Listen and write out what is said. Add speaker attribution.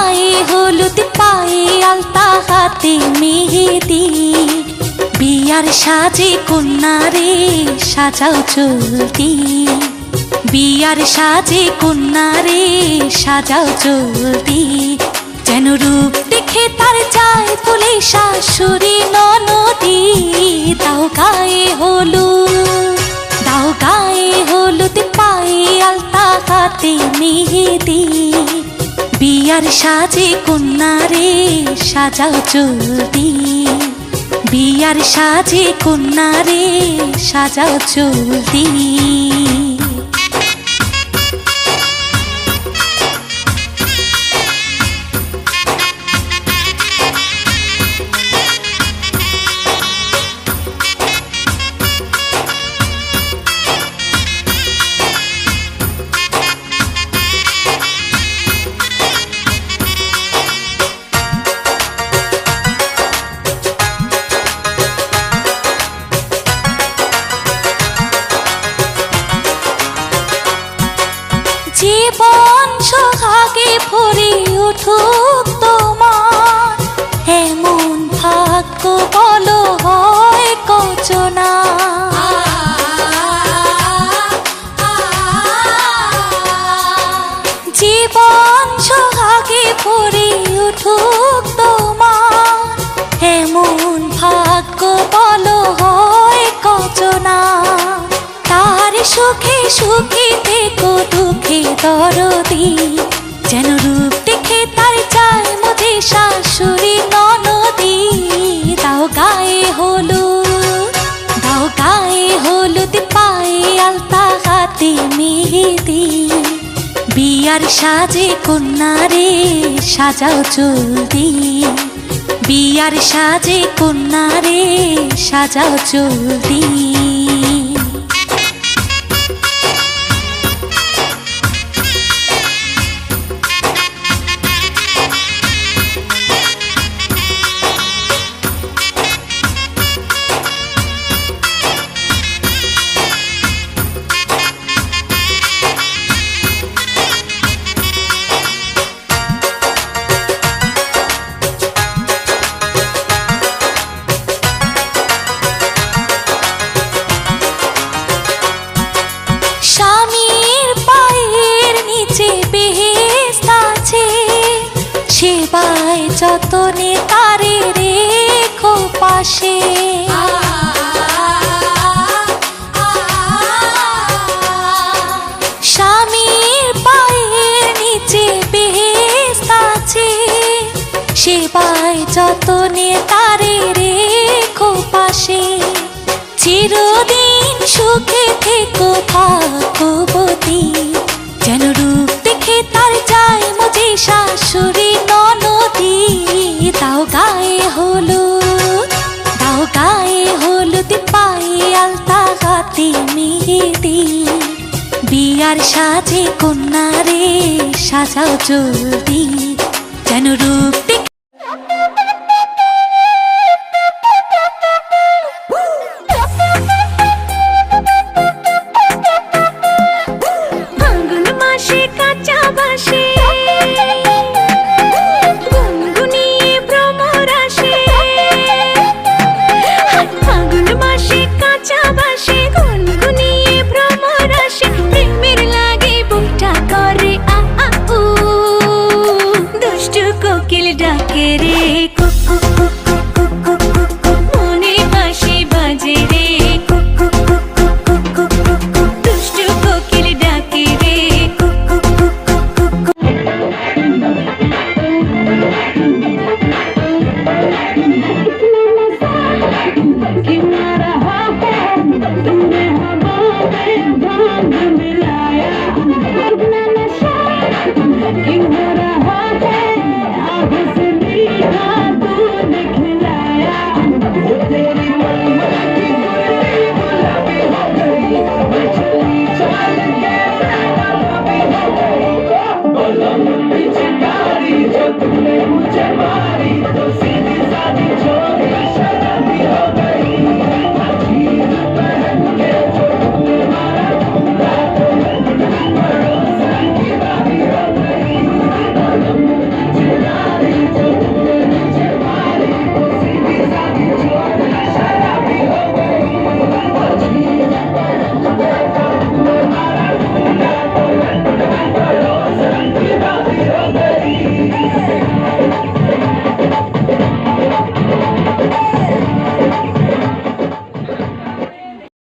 Speaker 1: I হলুদ পায়ে, আলতা হাতে মেহেদি। বিয়ার সাজে কন্যারে সাজাও চলতি। বিয়ার সাজে কন্যারে সাজাও চলতি। যেন রূপ দেখে তার চায় বলে শাশুড়ি ননদি। তাও গায়ে হলুদ তাও গায়ে হলুদ পায়ে, আলতা হাতে মেহেদি। বিয়ার সাজে কন্যারে সাজাও চলতি। বিয়ার সাজে কন্যারে সাজাও চলতি। জীবন সোহাগে ভরে উঠুক তোমার। এমন ভাগ্য বলো হয় কচনা জীবন সোহাগে ভরে উঠুক তোমার। এমন ভাগ্য বলো হয় কচনা তার সুখে সুখে দরদি যেন রূপ দেখে তার চায় মধ্যে শাশুড়ি ননদি। দাও গায়ে হলুদ, দাও গায়ে হলুদ পায়ে আলতা হাতে মেহেদি। বিয়ার সাজে কন্যারে সাজাও চলতি বিয়ার সাজে কন্যারে সাজাও যতনে তারে রেখো পাশে। স্বামীর পায়ের নিচে বেহেস্ত আছে। সেবায় যতনে তারে রেখো পাশে। চিরদিন সুখে থেকো ভাগবতী যেন রূপ দেখে তার যায় বিয়ার সাজে কন্যারে সাজাও চলতি যেন রূপ